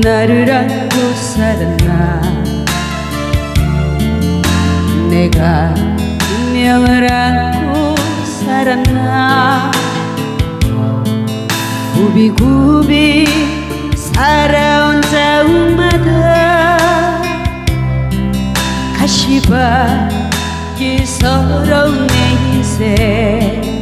나를 안고 살았나? 내가 운명을 안고 살았나? 구비구비 살아온 자음마다 가시밭길 서러운 내 인생.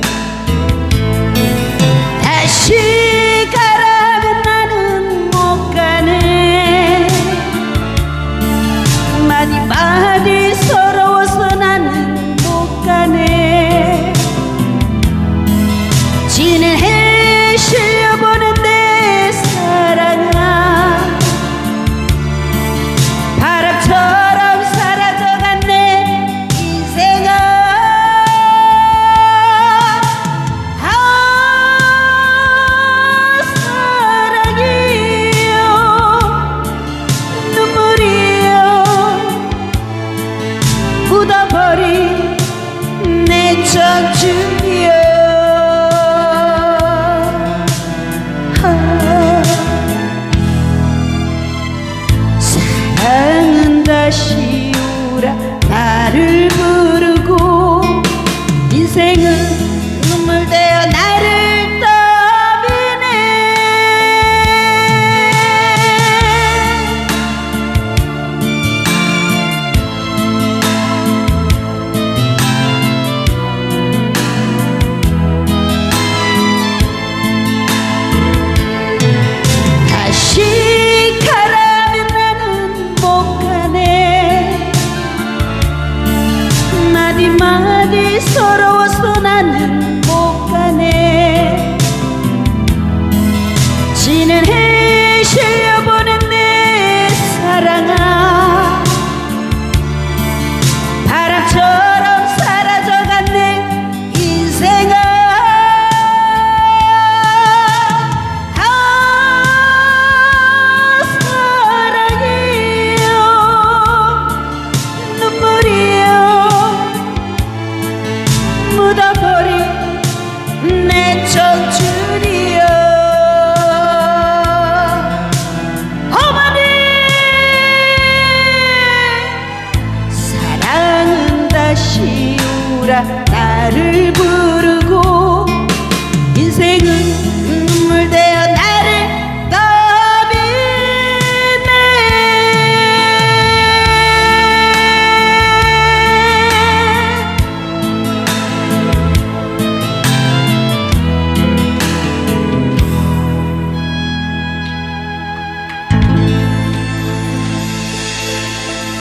나를 부르고 인생은